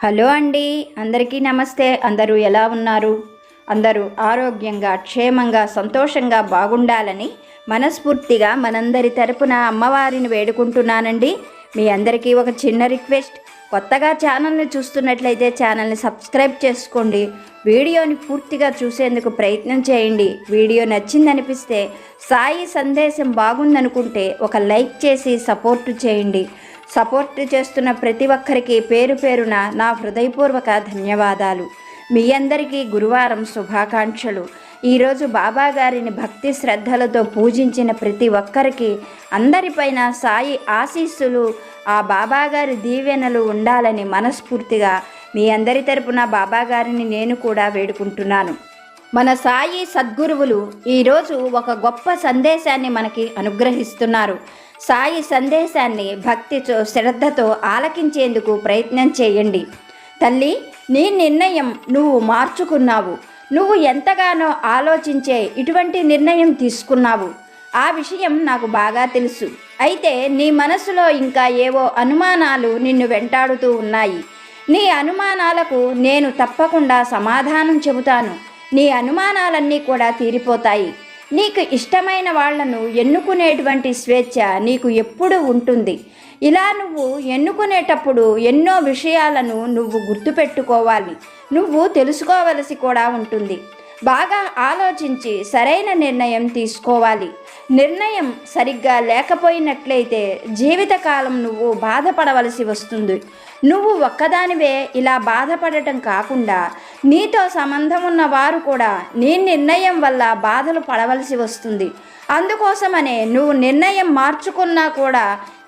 Hello అండి. అందరికీ నమస్తే. అందరూ ఎలా ఉన్నారు? అందరూ ఆరోగ్యంగా క్షేమంగా సంతోషంగా బాగుండాలని మనస్ఫూర్తిగా మనందరి తరపున అమ్మవారిని వేడుకుంటున్నానండి. మీ అందరికీ ఒక చిన్న రిక్వెస్ట్. కొత్తగా ఛానల్ని చూస్తున్నట్లయితే ఛానల్ని సబ్స్క్రైబ్ చేసుకోండి. వీడియోని పూర్తిగా చూసేందుకు ప్రయత్నం చేయండి. వీడియో నచ్చిందనిపిస్తే సాయి సందేశం బాగుందనుకుంటే ఒక లైక్ చేసి సపోర్ట్ చేయండి. సపోర్ట్ చేస్తున్న ప్రతి ఒక్కరికి పేరు పేరున నా హృదయపూర్వక ధన్యవాదాలు. మీ అందరికీ గురువారం శుభాకాంక్షలు. ఈరోజు బాబా గారిని భక్తి శ్రద్ధలతో పూజించిన ప్రతి ఒక్కరికి అందరిపైన సాయి ఆశీస్సులు ఆ బాబాగారి దీవెనలు ఉండాలని మనస్ఫూర్తిగా మీ అందరి తరపున బాబా గారిని నేను కూడా వేడుకుంటున్నాను. మన సాయి సద్గురువులు ఈరోజు ఒక గొప్ప సందేశాన్ని మనకి అనుగ్రహిస్తున్నారు. సాయి సందేశాన్ని భక్తితో శ్రద్ధతో ఆలకించేందుకు ప్రయత్నం చేయండి. తల్లి నీ నిర్ణయం నువ్వు మార్చుకున్నావు. నువ్వు ఎంతగానో ఆలోచించే ఇటువంటి నిర్ణయం తీసుకున్నావు. ఆ విషయం నాకు బాగా తెలుసు. అయితే నీ మనసులో ఇంకా ఏవో అనుమానాలు నిన్ను వెంటాడుతూ ఉన్నాయి. నీ అనుమానాలకు నేను తప్పకుండా సమాధానం చెబుతాను. నీ అనుమానాలన్నీ కూడా తీరిపోతాయి. నీకు ఇష్టమైన వాళ్ళను ఎన్నుకునేటువంటి స్వేచ్ఛ నీకు ఎప్పుడూ ఉంటుంది? ఇలా నువ్వు ఎన్నుకునేటప్పుడు ఎన్నో విషయాలను నువ్వు గుర్తుపెట్టుకోవాలి. నువ్వు తెలుసుకోవలసి కూడా ఉంటుంది. బాగా ఆలోచించి సరైన నిర్ణయం తీసుకోవాలి. నిర్ణయం సరిగ్గా లేకపోయినట్లయితే జీవితకాలం నువ్వు బాధపడవలసి వస్తుంది. నువ్వు ఒక్కదానివే ఇలా బాధపడటం కాకుండా నీతో సంబంధం ఉన్న వారు కూడా నీ నిర్ణయం వల్ల బాధలు పడవలసి వస్తుంది. అందుకోసమనే నువ్వు నిర్ణయం మార్చుకున్నా కూడా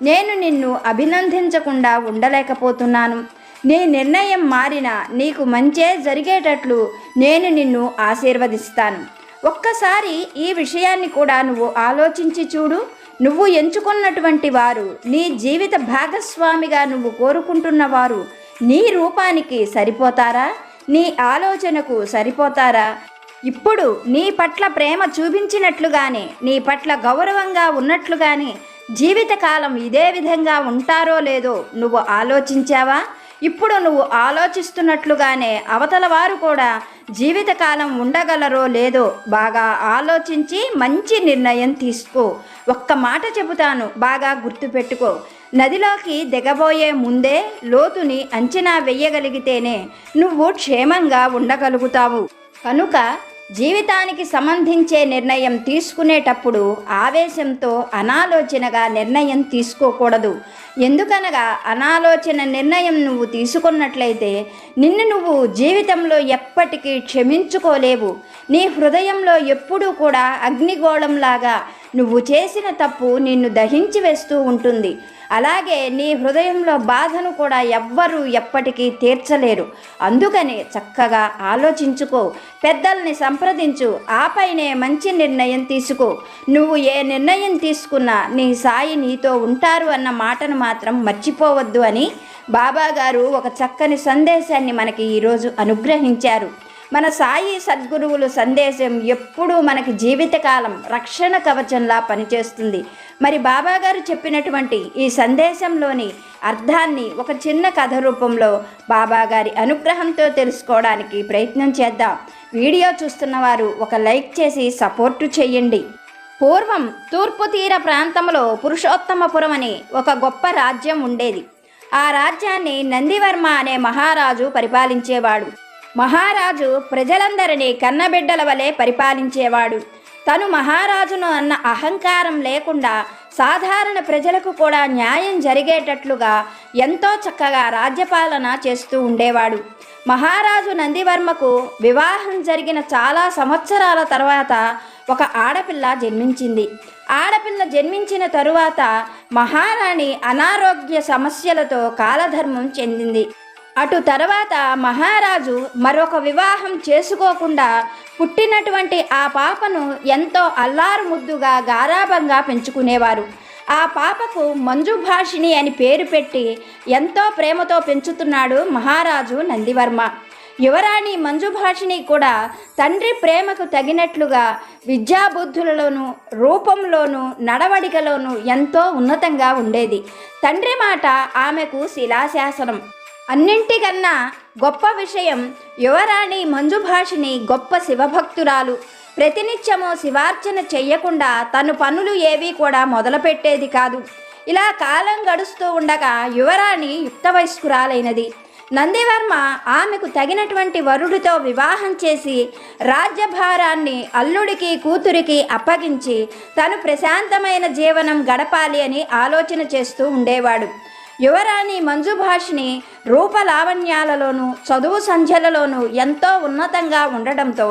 నేను నిన్ను అభినందించకుండా ఉండలేకపోతున్నాను. నీ నిర్ణయం మారినా నీకు మంచే జరిగేటట్లు నేను నిన్ను ఆశీర్వదిస్తాను. ఒక్కసారి ఈ విషయాన్ని కూడా నువ్వు ఆలోచించి చూడు. నువ్వు ఎంచుకున్నటువంటి వారు నీ జీవిత భాగస్వామిగా నువ్వు కోరుకుంటున్న వారు నీ రూపానికి సరిపోతారా? నీ ఆలోచనకు సరిపోతారా? ఇప్పుడు నీ పట్ల ప్రేమ చూపించినట్లుగానే నీ పట్ల గౌరవంగా ఉన్నట్లుగానే జీవితకాలం ఇదే విధంగా ఉంటారో లేదో నువ్వు ఆలోచించావా? ఇప్పుడు నువ్వు ఆలోచిస్తున్నట్లుగానే అవతల వారు కూడా జీవితకాలం ఉండగలరో లేదో బాగా ఆలోచించి మంచి నిర్ణయం తీసుకో. ఒక్క మాట చెబుతాను బాగా గుర్తుపెట్టుకో. నదిలోకి దిగబోయే ముందే లోతుని అంచనా వెయ్యగలిగితేనే నువ్వు క్షేమంగా ఉండగలుగుతావు. కనుక జీవితానికి సంబంధించే నిర్ణయం తీసుకునేటప్పుడు ఆవేశంతో అనాలోచనగా నిర్ణయం తీసుకోకూడదు. ఎందుకనగా అనాలోచన నిర్ణయం నువ్వు తీసుకున్నట్లయితే నిన్ను నువ్వు జీవితంలో ఎప్పటికీ క్షమించుకోలేవు. నీ హృదయంలో ఎప్పుడూ కూడా అగ్నిగోళంలాగా నువ్వు చేసిన తప్పు నిన్ను దహించి వేస్తూ ఉంటుంది. అలాగే నీ హృదయంలో బాధను కూడా ఎవ్వరూ ఎప్పటికీ తీర్చలేరు. అందుకని చక్కగా ఆలోచించుకో పెద్దల్ని సంప్రదించు ఆపైనే మంచి నిర్ణయం తీసుకో. నువ్వు ఏ నిర్ణయం తీసుకున్నా నీ సాయి నీతో ఉంటారు అన్న మాటను మాత్రం మర్చిపోవద్దు అని బాబా గారు ఒక చక్కని సందేశాన్ని మనకి ఈరోజు అనుగ్రహించారు. మన సాయి సద్గురువులు సందేశం ఎప్పుడూ మనకి జీవితకాలం రక్షణ కవచంలా పనిచేస్తుంది. మరి బాబా గారు చెప్పినటువంటి ఈ సందేశంలోని అర్థాన్ని ఒక చిన్న కథ రూపంలో బాబా గారి అనుగ్రహంతో తెలుసుకోవడానికి ప్రయత్నం చేద్దాం. వీడియో చూస్తున్న వారు ఒక లైక్ చేసి సపోర్టు చేయండి. పూర్వం తూర్పు తీర ప్రాంతంలో పురుషోత్తమపురం అని ఒక గొప్ప రాజ్యం ఉండేది. ఆ రాజ్యాన్ని నందివర్మ అనే మహారాజు పరిపాలించేవాడు. మహారాజు ప్రజలందరినీ కన్నబిడ్డల వలె పరిపాలించేవాడు. తను మహారాజును అన్న అహంకారం లేకుండా సాధారణ ప్రజలకు కూడా న్యాయం జరిగేటట్లుగా ఎంతో చక్కగా రాజ్యపాలన చేస్తూ ఉండేవాడు. మహారాజు నందివర్మకు వివాహం జరిగిన చాలా సంవత్సరాల తర్వాత ఒక ఆడపిల్ల జన్మించింది. ఆడపిల్ల జన్మించిన తరువాత మహారాణి అనారోగ్య సమస్యలతో కాలధర్మం చెందింది. అటు తర్వాత మహారాజు మరొక వివాహం చేసుకోకుండా పుట్టినటువంటి ఆ పాపను ఎంతో అల్లారు ముద్దుగా గారాభంగా పెంచుకునేవారు. ఆ పాపకు మంజుభాషిణి అని పేరు పెట్టి ఎంతో ప్రేమతో పెంచుతున్నాడు మహారాజు నందివర్మ. యువరాణి మంజుభాషిణి కూడా తండ్రి ప్రేమకు తగినట్లుగా విద్యాబుద్ధులలోనూ రూపంలోనూ నడవడికలోనూ ఎంతో ఉన్నతంగా ఉండేది. తండ్రి మాట ఆమెకు శిలాశాసనం. అన్నింటికన్నా గొప్ప విషయం యువరాణి మంజుభాషిని గొప్ప శివభక్తురాలు. ప్రతినిత్యము శివార్చన చెయ్యకుండా తను పనులు ఏవీ కూడా మొదలుపెట్టేది కాదు. ఇలా కాలం గడుస్తూ ఉండగా యువరాణి యుక్త వయస్కురాలైనది నందివర్మ ఆమెకు తగినటువంటి వరుడితో వివాహం చేసి రాజ్యభారాన్ని అల్లుడికి కూతురికి అప్పగించి తను ప్రశాంతమైన జీవనం గడపాలి అని ఆలోచన చేస్తూ ఉండేవాడు. యువరాణి మంజుభాషిణి రూపలావణ్యాలలోనూ చదువు సంధ్యలలోనూ ఎంతో ఉన్నతంగా ఉండడంతో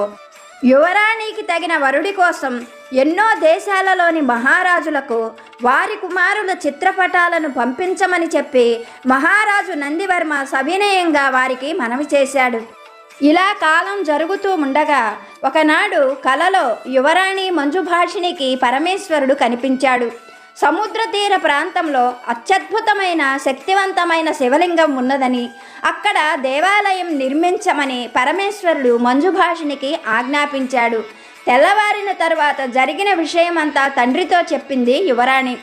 యువరాణికి తగిన వరుడి కోసం ఎన్నో దేశాలలోని మహారాజులకు వారి కుమారుల చిత్రపటాలను పంపించమని చెప్పి మహారాజు నందివర్మ సవినయంగా వారికి మనవి చేశాడు. ఇలా కాలం జరుగుతూ ఉండగా ఒకనాడు కలలో యువరాణి మంజుభాషిణికి పరమేశ్వరుడు కనిపించాడు. సముద్ర తీర ప్రాంతంలో అత్యద్భుతమైన శక్తివంతమైన శివలింగం ఉన్నదని అక్కడ దేవాలయం నిర్మించమని పరమేశ్వరుడు మంజుభాషినికి ఆజ్ఞాపించాడు. తెల్లవారిన తరువాత జరిగిన విషయమంతా తండ్రితో చెప్పింది యువరాణి.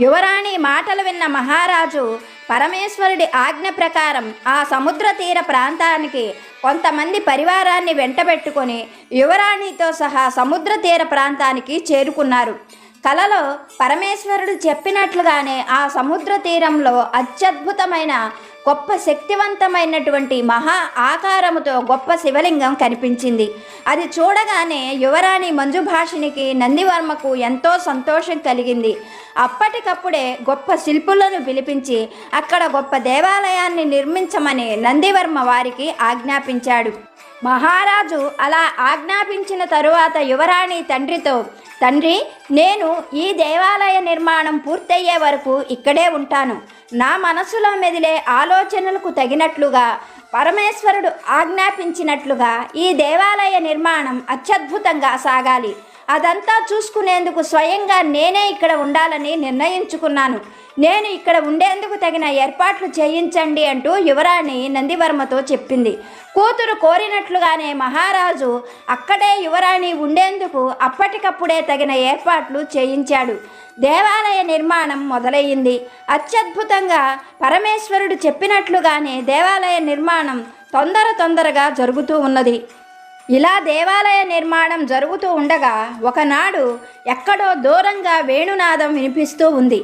యువరాణి మాటలు విన్న మహారాజు పరమేశ్వరుడి ఆజ్ఞ ప్రకారం ఆ సముద్ర తీర ప్రాంతానికి కొంతమంది పరివారాన్ని వెంటబెట్టుకొని యువరాణితో సహా సముద్ర తీర ప్రాంతానికి చేరుకున్నారు. కలలో పరమేశ్వరుడు చెప్పినట్లుగానే ఆ సముద్ర తీరంలో అత్యద్భుతమైన గొప్ప శక్తివంతమైనటువంటి మహా ఆకారముతో గొప్ప శివలింగం కనిపించింది. అది చూడగానే యువరాణి మంజుభాషినికి నందివర్మకు ఎంతో సంతోషం కలిగింది. అప్పటికప్పుడే గొప్ప శిల్పులను పిలిపించి అక్కడ గొప్ప దేవాలయాన్ని నిర్మించమని నందివర్మ వారికి ఆజ్ఞాపించాడు. మహారాజు అలా ఆజ్ఞాపించిన తరువాత యువరాణి తండ్రితో తండ్రి నేను ఈ దేవాలయ నిర్మాణం పూర్తయ్యే వరకు ఇక్కడే ఉంటాను. నా మనసులో మెదిలే ఆలోచనలకు తగినట్లుగా పరమేశ్వరుడు ఆజ్ఞాపించినట్లుగా ఈ దేవాలయ నిర్మాణం అత్యద్భుతంగా సాగాలి. అదంతా చూసుకునేందుకు స్వయంగా నేనే ఇక్కడ ఉండాలని నిర్ణయించుకున్నాను. నేను ఇక్కడ ఉండేందుకు తగిన ఏర్పాట్లు చేయించండి అంటూ యువరాణి నందివర్మతో చెప్పింది. కూతురు కోరినట్లుగానే మహారాజు అక్కడే యువరాణి ఉండేందుకు అప్పటికప్పుడే తగిన ఏర్పాట్లు చేయించాడు. దేవాలయ నిర్మాణం మొదలయ్యింది. అత్యద్భుతంగా పరమేశ్వరుడు చెప్పినట్లుగానే దేవాలయ నిర్మాణం తొందర తొందరగా జరుగుతూ ఉన్నది. ఇలా దేవాలయ నిర్మాణం జరుగుతూ ఉండగా ఒకనాడు ఎక్కడో దూరంగా వేణునాదం వినిపిస్తూ ఉంది.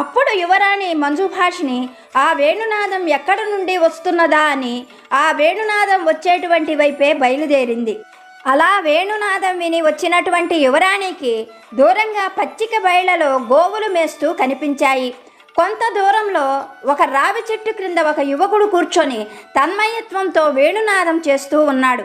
అప్పుడు యువరాణి మంజుభాషిని ఆ వేణునాదం ఎక్కడ నుండి వస్తున్నదా అని ఆ వేణునాదం వచ్చేటువంటి వైపే బయలుదేరింది. అలా వేణునాదం విని వచ్చినటువంటి యువరాణికి దూరంగా పచ్చిక బయళ్ళలో గోవులు మేస్తూ కనిపించాయి. కొంత దూరంలో ఒక రావి చెట్టు క్రింద ఒక యువకుడు కూర్చొని తన్మయత్వంతో వేణునాదం చేస్తూ ఉన్నాడు.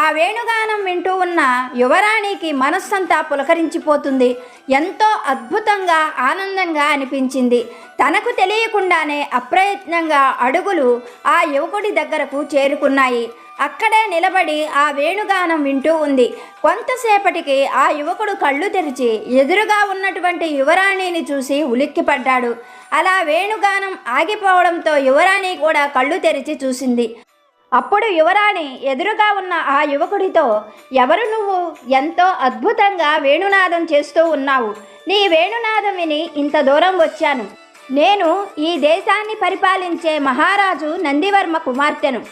ఆ వేణుగానం వింటూ ఉన్న యువరాణికి మనస్సంతా పులకరించిపోతుంది. ఎంతో అద్భుతంగా ఆనందంగా అనిపించింది. తనకు తెలియకుండానే అప్రయత్నంగా అడుగులు ఆ యువకుడి దగ్గరకు చేరుకున్నాయి. అక్కడే నిలబడి ఆ వేణుగానం వింటూ ఉంది. కొంతసేపటికి ఆ యువకుడు కళ్ళు తెరిచి ఎదురుగా ఉన్నటువంటి యువరాణిని చూసి ఉలిక్కిపడ్డాడు. అలా వేణుగానం ఆగిపోవడంతో యువరాణి కూడా కళ్ళు తెరిచి చూసింది. అప్పుడు యువరాణి ఎదురుగా ఉన్న ఆ యువకుడితో ఎవరు నువ్వు? ఎంతో అద్భుతంగా వేణునాదం చేస్తూ ఉన్నావు. నీ వేణునాదం విని ఇంత దూరం వచ్చాను. నేను ఈ దేశాన్ని పరిపాలించే మహారాజు నందివర్మ కుమార్తెను.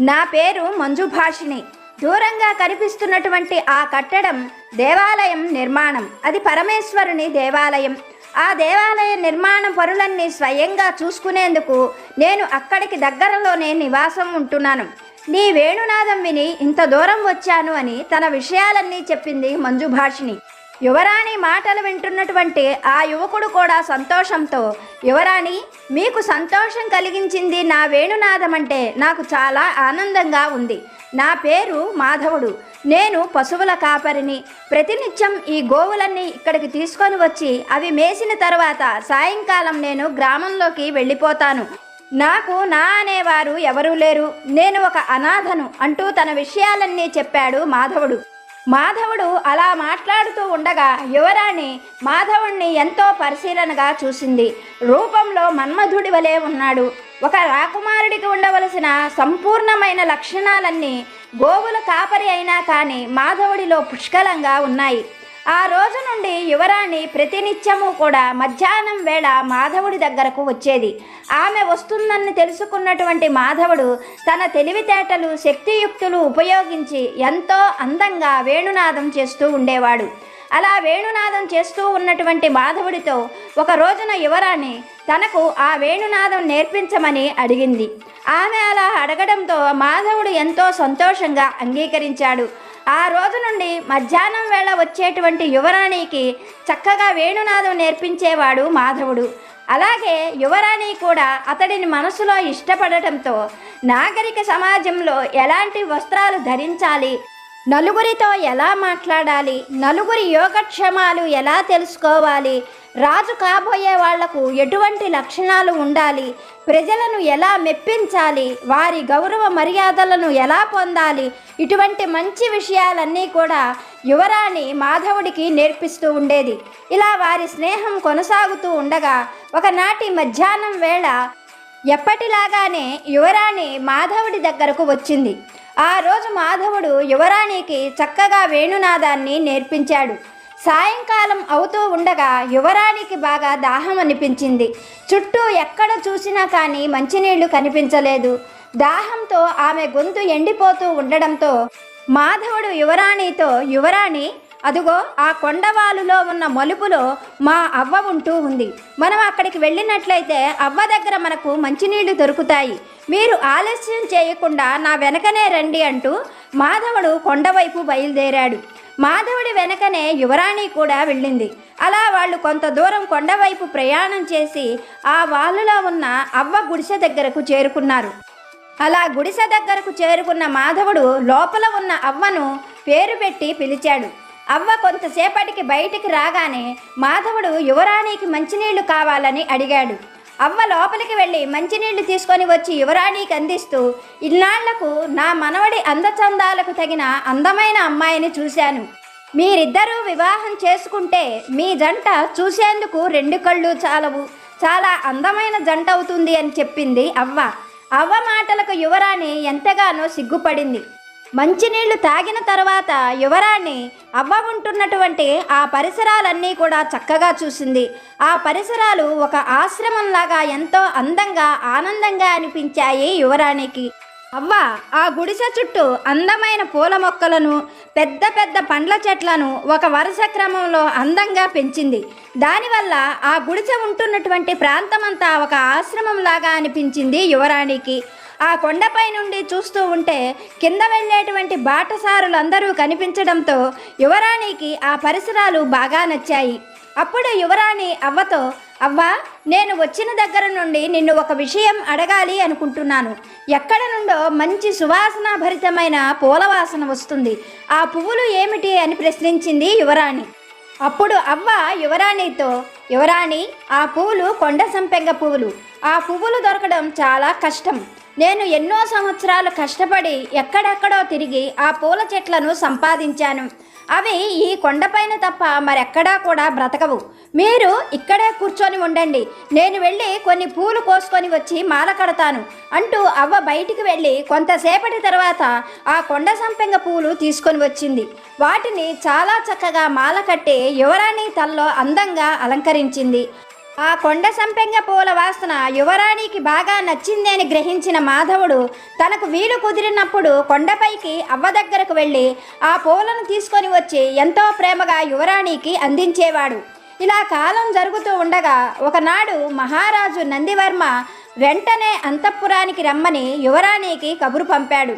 నా పేరు మంజుభాషిణి. దూరంగా కనిపిస్తున్నటువంటి ఆ కట్టడం దేవాలయం నిర్మాణం. అది పరమేశ్వరుని దేవాలయం. ఆ దేవాలయ నిర్మాణ పనులన్నీ స్వయంగా చూసుకునేందుకు నేను అక్కడికి దగ్గరలోనే నివాసం ఉంటున్నాను. నీ వేణునాదం విని ఇంత దూరం వచ్చాను అని తన విషయాలన్నీ చెప్పింది మంజుభాషిని యువరాణి మాటలు వింటున్నటువంటి ఆ యువకుడు కూడా సంతోషంతో యువరాణి మీకు సంతోషం కలిగించింది నా వేణునాదం అంటే నాకు చాలా ఆనందంగా ఉంది. నా పేరు మాధవుడు. నేను పశువుల కాపరిని. ప్రతినిత్యం ఈ గోవులన్నీ ఇక్కడికి తీసుకొని వచ్చి అవి మేసిన తర్వాత సాయంకాలం నేను గ్రామంలోకి వెళ్ళిపోతాను. నాకు నా అనేవారు ఎవరూ లేరు. నేను ఒక అనాథను అంటూ తన విషయాలన్నీ చెప్పాడు మాధవుడు. మాధవుడు అలా మాట్లాడుతూ ఉండగా యువరాణి మాధవుణ్ణి ఎంతో పరిశీలనగా చూసింది. రూపంలో మన్మధుడి వలె ఉన్నాడు. ఒక రాకుమారుడికి ఉండవలసిన సంపూర్ణమైన లక్షణాలన్నీ గోవుల కాపరి అయినా కానీ మాధవుడిలో పుష్కలంగా ఉన్నాయి. ఆ రోజు నుండి యువరాణి ప్రతినిత్యము కూడా మధ్యాహ్నం వేళ మాధవుడి దగ్గరకు వచ్చేది. ఆమె వస్తుందని తెలుసుకున్నటువంటి మాధవుడు తన తెలివితేటలు శక్తియుక్తులు ఉపయోగించి ఎంతో అందంగా వేణునాదం చేస్తూ ఉండేవాడు. అలా వేణునాదం చేస్తూ ఉన్నటువంటి మాధవుడితో ఒక రోజున యువరాణి తనకు ఆ వేణునాదం నేర్పించమని అడిగింది. ఆమె అలా అడగడంతో మాధవుడు ఎంతో సంతోషంగా అంగీకరించాడు. ఆ రోజు నుండి మధ్యాహ్నం వేళ వచ్చేటువంటి యువరాణికి చక్కగా వేణునాదం నేర్పించేవాడు మాధవుడు. అలాగే యువరాణి కూడా అతడిని మనసులో ఇష్టపడటంతో నాగరిక సమాజంలో ఎలాంటి వస్త్రాలు ధరించాలి నలుగురితో ఎలా మాట్లాడాలి? నలుగురి యోగక్షేమాలు ఎలా తెలుసుకోవాలి? రాజు కాబోయే వాళ్ళకు ఎటువంటి లక్షణాలు ఉండాలి? ప్రజలను ఎలా మెప్పించాలి? వారి గౌరవ మర్యాదలను ఎలా పొందాలి? ఇటువంటి మంచి విషయాలన్నీ కూడా యువరాణి మాధవుడికి నేర్పిస్తూ ఉండేది. ఇలా వారి స్నేహం కొనసాగుతూ ఉండగా ఒకనాటి మధ్యాహ్నం వేళ ఎప్పటిలాగానే యువరాణి మాధవుడి దగ్గరకు వచ్చింది. ఆ రోజు మాధవుడు యువరాణికి చక్కగా వేణునాదాన్ని నేర్పించాడు. సాయంకాలం అవుతూ ఉండగా యువరాణికి బాగా దాహం అనిపించింది. చుట్టూ ఎక్కడ చూసినా కానీ మంచినీళ్ళు కనిపించలేదు. దాహంతో ఆమె గొంతు ఎండిపోతూ ఉండడంతో మాధవుడు యువరాణితో యువరాణి అదుగో ఆ కొండవాలులో ఉన్న మలుపులో మా అవ్వ ఉంటూ ఉంది. మనం అక్కడికి వెళ్ళినట్లయితే అవ్వ దగ్గర మనకు మంచినీళ్ళు దొరుకుతాయి. మీరు ఆలస్యం చేయకుండా నా వెనకనే రండి అంటూ మాధవుడు కొండవైపు బయలుదేరాడు. మాధవుడి వెనకనే యువరాణి కూడా వెళ్ళింది. అలా వాళ్ళు కొంత దూరం కొండవైపు ప్రయాణం చేసి ఆ వాలులో ఉన్న అవ్వ గుడిసె దగ్గరకు చేరుకున్నారు. అలా గుడిసె దగ్గరకు చేరుకున్న మాధవుడు లోపల ఉన్న అవ్వను పేరు పెట్టి పిలిచాడు. అవ్వ కొంతసేపటికి బయటికి రాగానే మాధవుడు యువరాణికి మంచినీళ్ళు కావాలని అడిగాడు. అవ్వ లోపలికి వెళ్ళి మంచినీళ్ళు తీసుకొని వచ్చి యువరాణికి అందిస్తూ ఇన్నాళ్ళకు నా మనవడి అందచందాలకు తగిన అందమైన అమ్మాయిని చూశాను. మీరిద్దరూ వివాహం చేసుకుంటే మీ జంట చూసేందుకు రెండు కళ్ళు చాలవు. చాలా అందమైన జంట అవుతుంది అని చెప్పింది అవ్వ. అవ్వ మాటలకు యువరాణి ఎంతగానో సిగ్గుపడింది. మంచినీళ్ళు తాగిన తర్వాత యువరాణి అవ్వ ఉంటున్నటువంటి ఆ పరిసరాలన్నీ కూడా చక్కగా చూసింది. ఆ పరిసరాలు ఒక ఆశ్రమంలాగా ఎంతో అందంగా ఆనందంగా అనిపించాయి యువరాణికి. అవ్వ ఆ గుడిసె చుట్టూ అందమైన పూల మొక్కలను పెద్ద పెద్ద పండ్ల చెట్లను ఒక వరుస క్రమంలో అందంగా పెంచింది. దానివల్ల ఆ గుడిసె ఉంటున్నటువంటి ప్రాంతమంతా ఒక ఆశ్రమంలాగా అనిపించింది యువరాణికి. ఆ కొండపై నుండి చూస్తూ ఉంటే కింద వెళ్ళేటువంటి బాటసారులందరూ కనిపించడంతో యువరాణికి ఆ పరిసరాలు బాగా నచ్చాయి. అప్పుడు యువరాణి అవ్వతో అవ్వా నేను వచ్చిన దగ్గర నుండి నిన్ను ఒక విషయం అడగాలి అనుకుంటున్నాను. ఎక్కడ నుండో మంచి సువాసన భరితమైన పూలవాసన వస్తుంది. ఆ పువ్వులు ఏమిటి అని ప్రశ్నించింది యువరాణి. అప్పుడు అవ్వ యువరాణితో యువరాణి ఆ పువ్వులు కొండ సంపెంగ పువ్వులు ఆ పువ్వులు దొరకడం చాలా కష్టం. నేను ఎన్నో సంవత్సరాలు కష్టపడి ఎక్కడెక్కడో తిరిగి ఆ పూల చెట్లను సంపాదించాను. అవి ఈ కొండపైన తప్ప మరెక్కడా కూడా బ్రతకవు. మీరు ఇక్కడే కూర్చొని ఉండండి. నేను వెళ్ళి కొన్ని పూలు కోసుకొని వచ్చి మాల కడతాను అంటూ అవ్వ బయటికి వెళ్ళి కొంతసేపటి తర్వాత ఆ కొండ సంపెంగ పూలు తీసుకొని వచ్చింది. వాటిని చాలా చక్కగా మాల కట్టి యువరాణి తల్లో అందంగా అలంకరించింది. ఆ కొండ సంపెంగ పూల వాసన యువరాణికి బాగా నచ్చింది అని గ్రహించిన మాధవుడు తనకు వీలు కుదిరినప్పుడు కొండపైకి అవ్వ దగ్గరకు వెళ్ళి ఆ పూలను తీసుకొని వచ్చి ఎంతో ప్రేమగా యువరాణికి అందించేవాడు. ఇలా కాలం జరుగుతూ ఉండగా ఒకనాడు మహారాజు నందివర్మ వెంటనే అంతఃపురానికి రమ్మని యువరాణికి కబురు పంపాడు.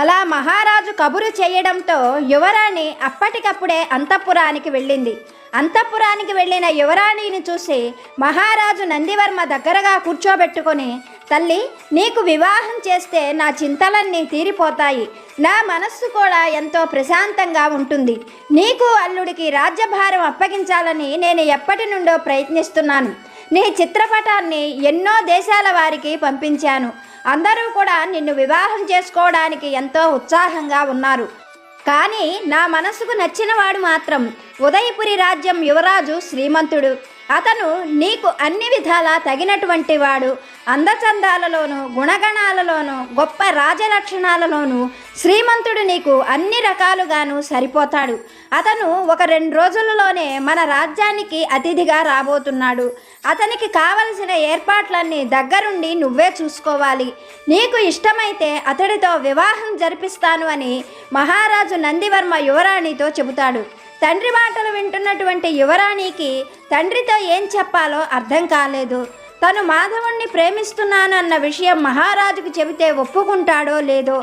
అలా మహారాజు కబురు చేయడంతో యువరాణి అప్పటికప్పుడే అంతఃపురానికి వెళ్ళింది. అంతఃపురానికి వెళ్ళిన యువరాణిని చూసి మహారాజు నందివర్మ దగ్గరగా కూర్చోబెట్టుకొని తల్లి నీకు వివాహం చేస్తే నా చింతలన్నీ తీరిపోతాయి. నా మనస్సు కూడా ఎంతో ప్రశాంతంగా ఉంటుంది. నీకు అల్లుడికి రాజ్యభారం అప్పగించాలని నేను ఎప్పటి నుండో ప్రయత్నిస్తున్నాను. నీ చిత్రపటాన్ని ఎన్నో దేశాల వారికి పంపించాను. అందరూ కూడా నిన్ను వివాహం చేసుకోవడానికి ఎంతో ఉత్సాహంగా ఉన్నారు. కానీ నా మనసుకు నచ్చినవాడు మాత్రం ఉదయపురి రాజ్యం యువరాజు శ్రీమంతుడు. అతను నీకు అన్ని విధాలా తగినటువంటి వాడు అందచందాలలోను గుణగణాలలోను గొప్ప రాజలక్షణాలలోను శ్రీమంతుడు నీకు అన్ని రకాలుగాను సరిపోతాడు. అతను ఒక రెండు రోజులలోనే మన రాజ్యానికి అతిథిగా రాబోతున్నాడు. అతనికి కావలసిన ఏర్పాట్లన్నీ దగ్గరుండి నువ్వే చూసుకోవాలి. నీకు ఇష్టమైతే అతడితో వివాహం జరిపిస్తాను అని మహారాజు నందివర్మ యువరాణితో చెబుతాడు. తండ్రి మాటలు వింటున్నటువంటి యువరాణికి తండ్రితో ఏం చెప్పాలో అర్థం కాలేదు. తను మాధవుణ్ణి ప్రేమిస్తున్నాను అన్న విషయం మహారాజుకు చెబితే ఒప్పుకుంటాడో లేదో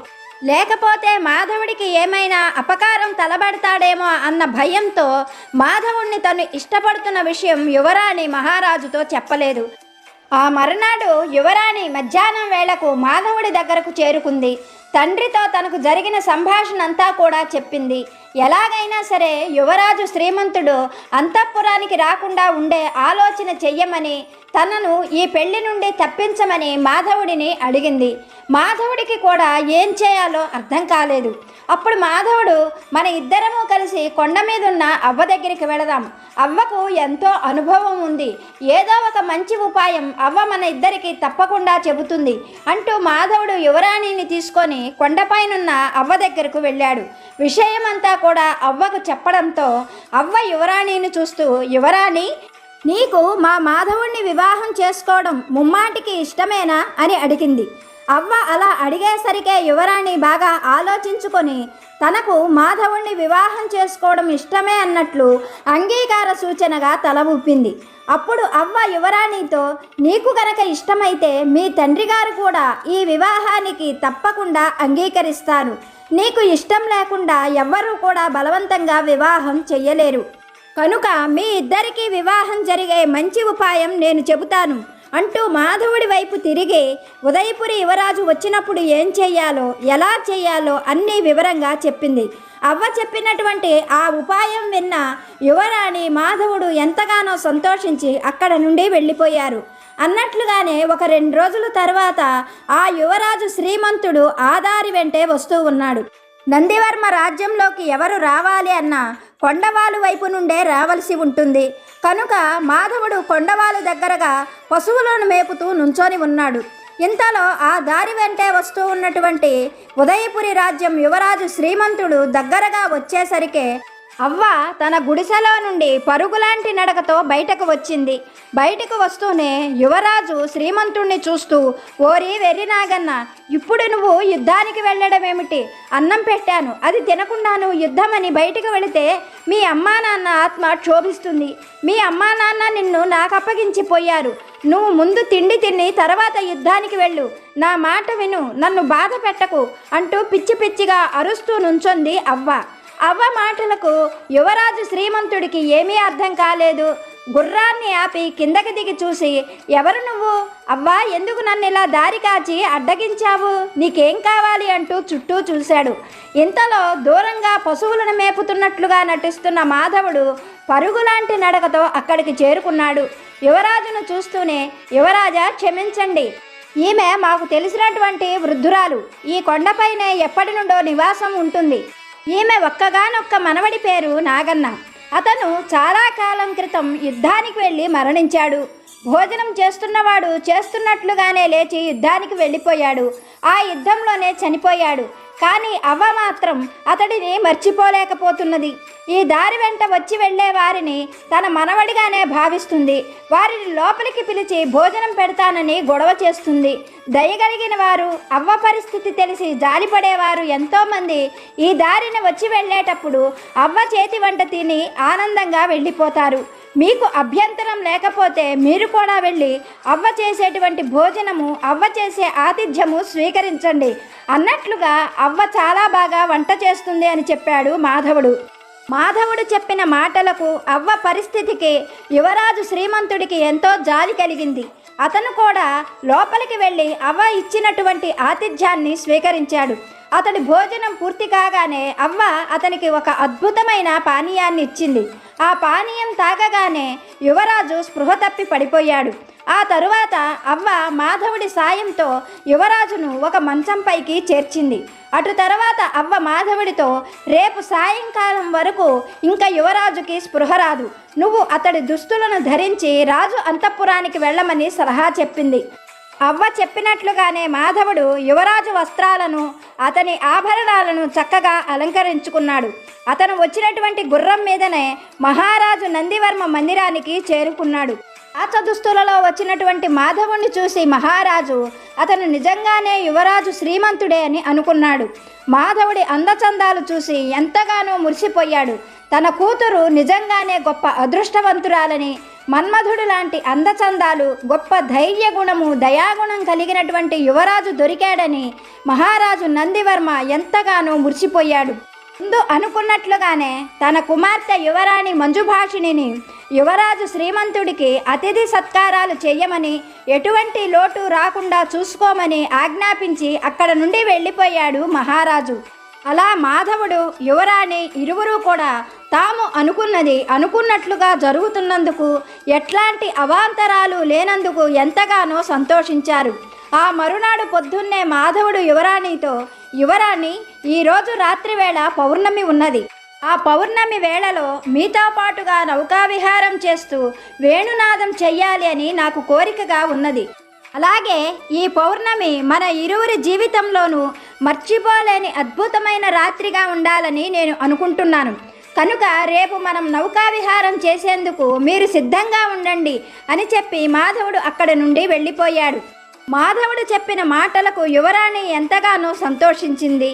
లేకపోతే మాధవుడికి ఏమైనా అపకారం తలబడతాడేమో అన్న భయంతో మాధవుణ్ణి తను ఇష్టపడుతున్న విషయం యువరాణి మహారాజుతో చెప్పలేదు. ఆ మరునాడు యువరాణి మధ్యాహ్నం వేళకు మాధవుడి దగ్గరకు చేరుకుంది. తండ్రితో తనకు జరిగిన సంభాషణ అంతా కూడా చెప్పింది. ఎలాగైనా సరే యువరాజు శ్రీమంతుడు అంతఃపురానికి రాకుండా ఉండే ఆలోచన చెయ్యమని తనను ఈ పెళ్ళి నుండి తప్పించమని మాధవుడిని అడిగింది. మాధవుడికి కూడా ఏం చేయాలో అర్థం కాలేదు. అప్పుడు మాధవుడు మన ఇద్దరము కలిసి కొండ మీద ఉన్న అవ్వ దగ్గరికి వెళదాం. అవ్వకు ఎంతో అనుభవం ఉంది. ఏదో ఒక మంచి ఉపాయం అవ్వ మన ఇద్దరికి తప్పకుండా చెబుతుంది అంటూ మాధవుడు యువరాణిని తీసుకొని కొండపైనున్న అవ్వ దగ్గరకు వెళ్ళాడు. విషయమంతా కూడా అవ్వకు చెప్పడంతో అవ్వ యువరాణిని చూస్తూ యువరాణి నీకు మా మాధవుణ్ణి వివాహం చేసుకోవడం ముమ్మాటికి ఇష్టమేనా? అని అడిగింది. అవ్వ అలా అడిగేసరికే యువరాణి బాగా ఆలోచించుకొని తనకు మాధవుణ్ణి వివాహం చేసుకోవడం ఇష్టమే అన్నట్లు అంగీకార సూచనగా తల ఊపింది. అప్పుడు అవ్వ యువరాణితో నీకు గనక ఇష్టమైతే మీ తండ్రి గారు కూడా ఈ వివాహానికి తప్పకుండా అంగీకరిస్తారు. నీకు ఇష్టం లేకుండా ఎవ్వరూ కూడా బలవంతంగా వివాహం చెయ్యలేరు. కనుక మీ ఇద్దరికీ వివాహం జరిగే మంచి ఉపాయం నేను చెబుతాను. అంటూ మాధవుడి వైపు తిరిగి ఉదయపురి యువరాజు వచ్చినప్పుడు ఏం చేయాలో ఎలా చేయాలో అన్నీ వివరంగా చెప్పింది. అవ్వ చెప్పినటువంటి ఆ ఉపాయం విన్న యువరాణి మాధవుడు ఎంతగానో సంతోషించి అక్కడ నుండి వెళ్ళిపోయారు. అన్నట్లుగానే ఒక రెండు రోజుల తర్వాత ఆ యువరాజు శ్రీమంతుడు ఆదారి వెంటే వస్తూ ఉన్నాడు. నందివర్మ రాజ్యంలోకి ఎవరు రావాలి అన్నా కొండవాలు వైపు నుండే రావలసి ఉంటుంది. కనుక మాధవుడు కొండవాలు దగ్గరగా పశువులను మేపుతూ నుంచొని ఉన్నాడు. ఇంతలో ఆ దారి వెంటే వస్తూ ఉన్నటువంటి ఉదయపురి రాజ్యం యువరాజు శ్రీమంతుడు దగ్గరగా వచ్చేసరికే అవ్వ తన గుడిసెలో నుండి పరుగులాంటి నడకతో బయటకు వచ్చింది. బయటకు వస్తూనే యువరాజు శ్రీమంతుణ్ణి చూస్తూ ఓరి వెర్రి నాగన్న ఇప్పుడు నువ్వు యుద్ధానికి వెళ్ళడం ఏమిటి అన్నం పెట్టాను అది తినకుండా నువ్వు యుద్ధమని బయటకు వెళితే మీ అమ్మా నాన్న ఆత్మ క్షోభిస్తుంది. మీ అమ్మా నాన్న నిన్ను నాకు అప్పగించిపోయారు నువ్వు ముందు తిండి తిని తర్వాత యుద్ధానికి వెళ్ళు. నా మాట విను నన్ను బాధ పెట్టకు అంటూ పిచ్చి పిచ్చిగా అరుస్తూ నుంచొంది అవ్వ. అవ్వ మాటలకు యువరాజు శ్రీమంతుడికి ఏమీ అర్థం కాలేదు. గుర్రాన్ని ఆపి కిందకి దిగి చూసి ఎవరు నువ్వు? అవ్వా ఎందుకు నన్ను ఇలా దారి కాచి అడ్డగించావు? నీకేం కావాలి అంటూ చుట్టూ చూశాడు. ఇంతలో దూరంగా పశువులను మేపుతున్నట్లుగా నటిస్తున్న మాధవుడు పరుగులాంటి నడకతో అక్కడికి చేరుకున్నాడు. యువరాజును చూస్తూనే యువరాజా క్షమించండి. ఈమె మాకు తెలిసినటువంటి వృద్ధురాలు. ఈ కొండపైనే ఎప్పటి నుండో నివాసం ఉంటుంది. ఈమె ఒక్కగానొక్క మనవడి పేరు నాగన్న. అతను చాలా కాలం క్రితం యుద్ధానికి వెళ్ళి మరణించాడు. భోజనం చేస్తున్నవాడు చేస్తున్నట్లుగానే లేచి యుద్ధానికి వెళ్ళిపోయాడు. ఆ యుద్ధంలోనే చనిపోయాడు. కానీ అవ్వ మాత్రం అతడిని మర్చిపోలేకపోతున్నది. ఈ దారి వెంట వచ్చి వెళ్ళే వారిని తన మనవడిగానే భావిస్తుంది. వారిని లోపలికి పిలిచి భోజనం పెడతానని గొడవ చేస్తుంది. దయగలిగిన వారు అవ్వ పరిస్థితి తెలిసి జాలిపడేవారు ఎంతోమంది. ఈ దారిని వచ్చి వెళ్ళేటప్పుడు అవ్వ చేతి వంట తిని ఆనందంగా వెళ్ళిపోతారు. మీకు అభ్యంతరం లేకపోతే మీరు కూడా వెళ్ళి అవ్వ చేసేటువంటి భోజనము అవ్వ చేసే ఆతిథ్యము స్వీకరించండి. అన్నట్లుగా అవ్వ చాలా బాగా వంట చేస్తుంది అని చెప్పాడు మాధవుడు. మాధవుడు చెప్పిన మాటలకు అవ్వ పరిస్థితికి యువరాజు శ్రీమంతుడికి ఎంతో జాలి కలిగింది. అతను కూడా లోపలికి వెళ్ళి అవ్వ ఇచ్చినటువంటి ఆతిథ్యాన్ని స్వీకరించాడు. అతడి భోజనం పూర్తి కాగానే అవ్వ అతనికి ఒక అద్భుతమైన పానీయాన్ని ఇచ్చింది. ఆ పానీయం తాగగానే యువరాజు స్పృహ తప్పి పడిపోయాడు. ఆ తరువాత అవ్వ మాధవుడి సాయంతో యువరాజును ఒక మంచంపైకి చేర్చింది. అటు తర్వాత అవ్వ మాధవుడితో రేపు సాయంకాలం వరకు ఇంకా యువరాజుకి స్పృహ రాదు. నువ్వు అతడి దుస్తులను ధరించి రాజు అంతఃపురానికి వెళ్ళమని సలహా చెప్పింది అవ్వ చెప్పినట్లుగానే మాధవుడు యువరాజు వస్త్రాలను అతని ఆభరణాలను చక్కగా అలంకరించుకున్నాడు. అతను వచ్చినటువంటి గుర్రం మీదనే మహారాజు నందివర్మ మందిరానికి చేరుకున్నాడు. దుస్తులలో వచ్చినటువంటి మాధవుణ్ణి చూసి మహారాజు అతను నిజంగానే యువరాజు శ్రీమంతుడే అని అనుకున్నాడు. మాధవుడి అందచందాలు చూసి ఎంతగానో మురిసిపోయాడు. తన కూతురు నిజంగానే గొప్ప అదృష్టవంతురాలని మన్మధుడు లాంటి అందచందాలు గొప్ప ధైర్య గుణము దయాగుణం కలిగినటువంటి యువరాజు దొరికాడని మహారాజు నందివర్మ ఎంతగానో మురిసిపోయాడు. ముందు అనుకున్నట్లుగానే తన కుమార్తె యువరాణి మంజుభాషిణిని యువరాజు శ్రీమంతుడికి అతిథి సత్కారాలు చేయమని ఎటువంటి లోటు రాకుండా చూసుకోమని ఆజ్ఞాపించి అక్కడ నుండి వెళ్ళిపోయాడు మహారాజు. అలా మాధవుడు యువరాణి ఇరువురు కూడా తాము అనుకున్నది అనుకున్నట్లుగా జరుగుతున్నందుకు ఎట్లాంటి అవాంతరాలు లేనందుకు ఎంతగానో సంతోషించారు. ఆ మరునాడు పొద్దున్నే మాధవుడు యువరాణితో యువరాణి ఈరోజు రాత్రివేళ పౌర్ణమి ఉన్నది. ఆ పౌర్ణమి వేళలో మీతో పాటుగా నౌకావిహారం చేస్తూ వేణునాదం చెయ్యాలి అని నాకు కోరికగా ఉన్నది. అలాగే ఈ పౌర్ణమి మన ఇరువురి జీవితంలోనూ మర్చిపోలేని అద్భుతమైన రాత్రిగా ఉండాలని నేను అనుకుంటున్నాను. కనుక రేపు మనం నౌకావిహారం చేసేందుకు మీరు సిద్ధంగా ఉండండి అని చెప్పి మాధవుడు అక్కడ నుండి వెళ్ళిపోయాడు. మాధవుడు చెప్పిన మాటలకు యువరాణి ఎంతగానో సంతోషించింది.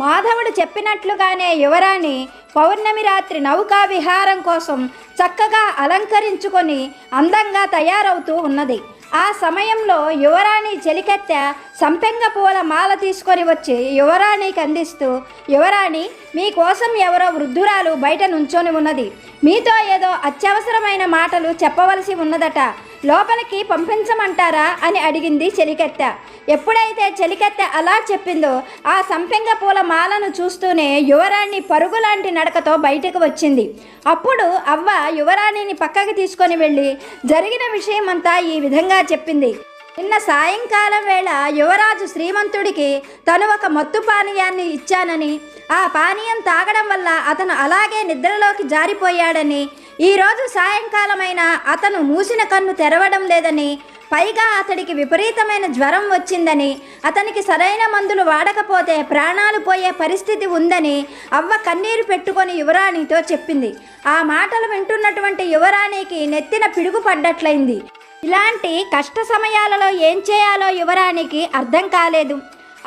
మాధవుడు చెప్పినట్లుగానే యువరాణి పౌర్ణమి రాత్రి నౌకా విహారం కోసం చక్కగా అలంకరించుకొని అందంగా తయారవుతూ ఉన్నది. ఆ సమయంలో యువరాణి చెలికెత్తె సంపెంగ పూల మాల తీసుకొని వచ్చి యువరాణికి అందిస్తూ యువరాణి మీకోసం ఎవరో వృద్ధురాలు బయట నుంచొని ఉన్నది. మీతో ఏదో అత్యవసరమైన మాటలు చెప్పవలసి ఉన్నదట. లోపలికి పంపించమంటారా? అని అడిగింది చెలికెత్తె. ఎప్పుడైతే చెలికెత్తె అలా చెప్పిందో ఆ సంపెంగ పూల మాలను చూస్తూనే యువరాణి పరుగులాంటి నడకతో బయటకు వచ్చింది. అప్పుడు అవ్వ యువరాణిని పక్కకి తీసుకొని వెళ్ళి జరిగిన విషయమంతా ఈ విధంగా చెప్పింది. నిన్న సాయంకాలం వేళ యువరాజు శ్రీమంతుడికి తను ఒక మత్తు పానీయాన్ని ఇచ్చానని ఆ పానీయం తాగడం వల్ల అతను అలాగే నిద్రలోకి జారిపోయాడని ఈరోజు సాయంకాలమైన అతను మూసిన కన్ను తెరవడం లేదని పైగా అతడికి విపరీతమైన జ్వరం వచ్చిందని అతనికి సరైన మందులు వాడకపోతే ప్రాణాలు పోయే పరిస్థితి ఉందని అవ్వ కన్నీరు పెట్టుకొని యువరాణితో చెప్పింది. ఆ మాటలు వింటున్నటువంటి యువరాణికి నెత్తిన పిడుగు పడ్డట్లయింది. ఇలాంటి కష్ట సమయాలలో ఏం చేయాలో యువరాణికి అర్థం కాలేదు.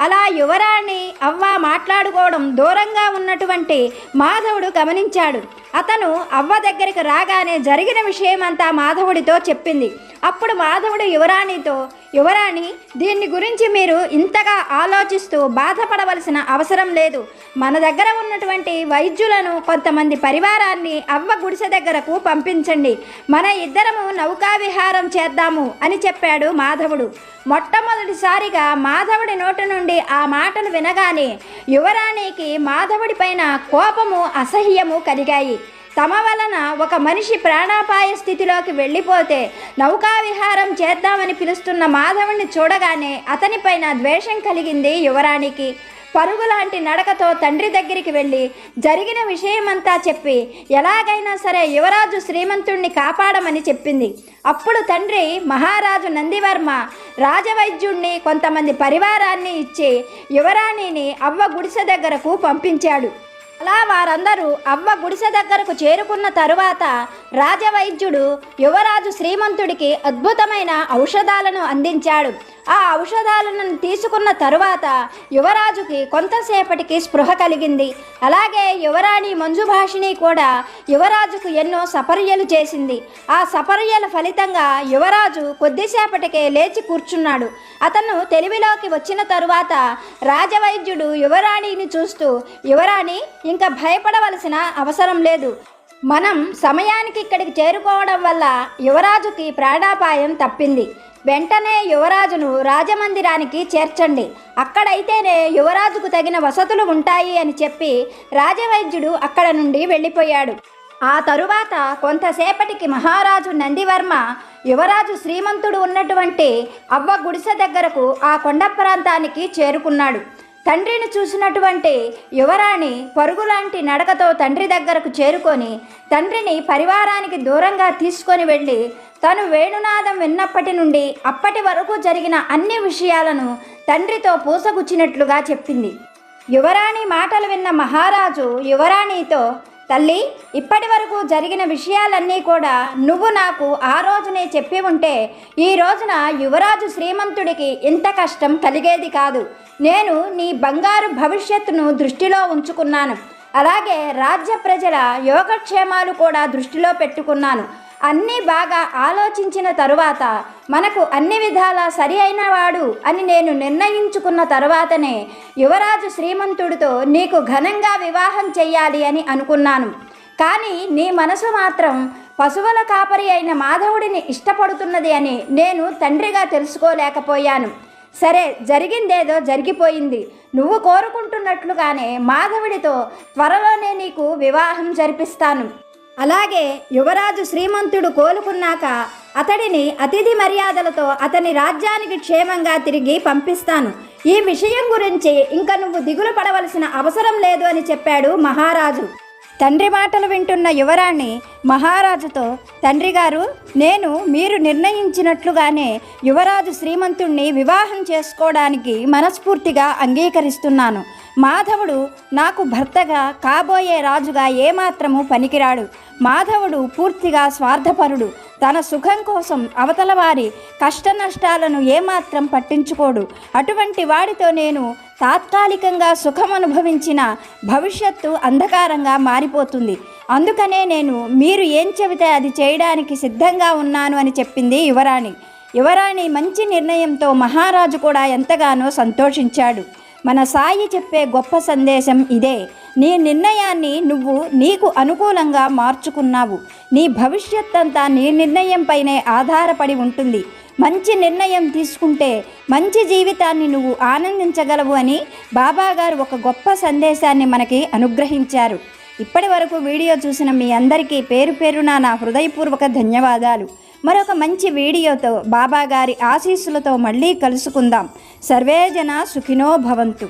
అలా యువరాణి అవ్వ మాట్లాడుకోవడం దూరంగా ఉన్నటువంటి మాధవుడు గమనించాడు. అతను అవ్వ దగ్గరికి రాగానే జరిగిన విషయమంతా మాధవుడితో చెప్పింది. అప్పుడు మాధవుడు యువరాణితో యువరాణి దీన్ని గురించి మీరు ఇంతగా ఆలోచిస్తూ బాధపడవలసిన అవసరం లేదు. మన దగ్గర ఉన్నటువంటి వైద్యులను కొంతమంది పరివారాన్ని అవ్వ గుడిసె దగ్గరకు పంపించండి. మన ఇద్దరము నౌకా విహారం చేద్దాము అని చెప్పాడు మాధవుడు. మొట్టమొదటిసారిగా మాధవుడి నోటి నుండి ఆ మాటలు వినగానే యువరాణికి మాధవుడి పైన కోపము అసహ్యము కలిగాయి. తమ వలన ఒక మనిషి ప్రాణాపాయ స్థితిలోకి వెళ్ళిపోతే నౌకా విహారం చేద్దామని పిలుస్తున్న మాధవుణ్ణి చూడగానే అతనిపైన ద్వేషం కలిగింది యువరాణికి. పరుగులాంటి నడకతో తండ్రి దగ్గరికి వెళ్ళి జరిగిన విషయమంతా చెప్పి ఎలాగైనా సరే యువరాజు శ్రీమంతుణ్ణి కాపాడమని చెప్పింది. అప్పుడు తండ్రి మహారాజు నందివర్మ రాజవైద్యుణ్ణి కొంతమంది పరివారాన్ని ఇచ్చి యువరాణిని అవ్వ గుడిసె దగ్గరకు పంపించాడు. అలా వారందరూ అవ్వ గుడిసె దగ్గరకు చేరుకున్న తరువాత రాజవైద్యుడు యువరాజు శ్రీమంతుడికి అద్భుతమైన ఔషధాలను అందించాడు. ఆ ఔషధాలను తీసుకున్న తరువాత యువరాజుకి కొంతసేపటికి స్పృహ కలిగింది. అలాగే యువరాణి మంజుభాషిణి కూడా యువరాజుకు ఎన్నో సపర్యలు చేసింది. ఆ సపర్యల ఫలితంగా యువరాజు కొద్దిసేపటికే లేచి కూర్చున్నాడు. అతను తెలివిలోకి వచ్చిన తరువాత రాజవైద్యుడు యువరాణిని చూస్తూ యువరాణి ఇంకా భయపడవలసిన అవసరం లేదు. మనం సమయానికి ఇక్కడికి చేరుకోవడం వల్ల యువరాజుకి ప్రాణాపాయం తప్పింది. వెంటనే యువరాజును రాజమందిరానికి చేర్చండి. అక్కడైతేనే యువరాజుకు తగిన వసతులు ఉంటాయి అని చెప్పి రాజవైద్యుడు అక్కడ నుండి వెళ్ళిపోయాడు. ఆ తరువాత కొంతసేపటికి మహారాజు నందివర్మ యువరాజు శ్రీమంతుడు ఉన్నటువంటి అవ్వ గుడిసె దగ్గరకు ఆ కొండ ప్రాంతానికి చేరుకున్నాడు. తండ్రిని చూసినటువంటి యువరాణి పరుగులాంటి నడకతో తండ్రి దగ్గరకు చేరుకొని తండ్రిని పరివారానికి దూరంగా తీసుకొని వెళ్ళి తను వేణునాదం విన్నప్పటి నుండి అప్పటి వరకు జరిగిన అన్ని విషయాలను తండ్రితో పూసగుచ్చినట్లుగా చెప్పింది. యువరాణి మాటలు విన్న మహారాజు యువరాణితో తల్లి ఇప్పటి వరకు జరిగిన విషయాలన్నీ కూడా నువ్వు నాకు ఆ రోజునే చెప్పి ఉంటే ఈ రోజున యువరాజు శ్రీమంతుడికి ఇంత కష్టం కలిగేది కాదు. నేను నీ బంగారు భవిష్యత్తును దృష్టిలో ఉంచుకున్నాను. అలాగే రాజ్య ప్రజల యోగక్షేమాలు కూడా దృష్టిలో పెట్టుకున్నాను. అన్నీ బాగా ఆలోచించిన తరువాత మనకు అన్ని విధాలా సరి అయిన వాడు అని నేను నిర్ణయించుకున్న తరువాతనే యువరాజు శ్రీమంతుడితో నీకు ఘనంగా వివాహం చెయ్యాలి అని అనుకున్నాను. కానీ నీ మనసు మాత్రం పశువుల కాపరి అయిన మాధవుడిని ఇష్టపడుతున్నది అని నేను తండ్రిగా తెలుసుకోలేకపోయాను. సరే జరిగిందేదో జరిగిపోయింది. నువ్వు కోరుకుంటున్నట్లుగానే మాధవుడితో త్వరలోనే నీకు వివాహం జరిపిస్తాను. అలాగే యువరాజు శ్రీమంతుడు కోలుకున్నాక అతడిని అతిథి మర్యాదలతో అతని రాజ్యానికి క్షేమంగా తిరిగి పంపిస్తాను. ఈ విషయం గురించి ఇంకా నువ్వు దిగులు పడవలసిన అవసరం లేదు అని చెప్పాడు మహారాజు. తండ్రి మాటలు వింటున్న యువరాణి మహారాజుతో తండ్రి గారు నేను మీరు నిర్ణయించినట్లుగానే యువరాజు శ్రీమంతుణ్ణి వివాహం చేసుకోవడానికి మనస్ఫూర్తిగా అంగీకరిస్తున్నాను. మాధవుడు నాకు భర్తగా కాబోయే రాజుగా ఏమాత్రము పనికిరాడు. మాధవుడు పూర్తిగా స్వార్థపరుడు. తన సుఖం కోసం అవతల వారి కష్ట నష్టాలను ఏమాత్రం పట్టించుకోడు. అటువంటి వాడితో నేను తాత్కాలికంగా సుఖం అనుభవించిన భవిష్యత్తు అంధకారంగా మారిపోతుంది. అందుకనే నేను మీరు ఏం చెబితే అది చేయడానికి సిద్ధంగా ఉన్నాను అని చెప్పింది యువరాణి. యువరాణి మంచి నిర్ణయంతో మహారాజు కూడా ఎంతగానో సంతోషించాడు. మన సాయి చెప్పే గొప్ప సందేశం ఇదే. నీ నిర్ణయాన్ని నువ్వు నీకు అనుకూలంగా మార్చుకున్నావు. నీ భవిష్యత్ అంతా నీ నిర్ణయంపైనే ఆధారపడి ఉంటుంది. మంచి నిర్ణయం తీసుకుంటే మంచి జీవితాన్ని నువ్వు ఆనందించగలవు అని బాబాగారు ఒక గొప్ప సందేశాన్ని మనకి అనుగ్రహించారు. ఇప్పటి వరకు వీడియో చూసిన మీ అందరికీ పేరు పేరున నా హృదయపూర్వక ధన్యవాదాలు. మరొక మంచి వీడియోతో బాబాగారి ఆశీస్సులతో మళ్ళీ కలుసుకుందాం. సర్వే జన సుఖినో భవంతు.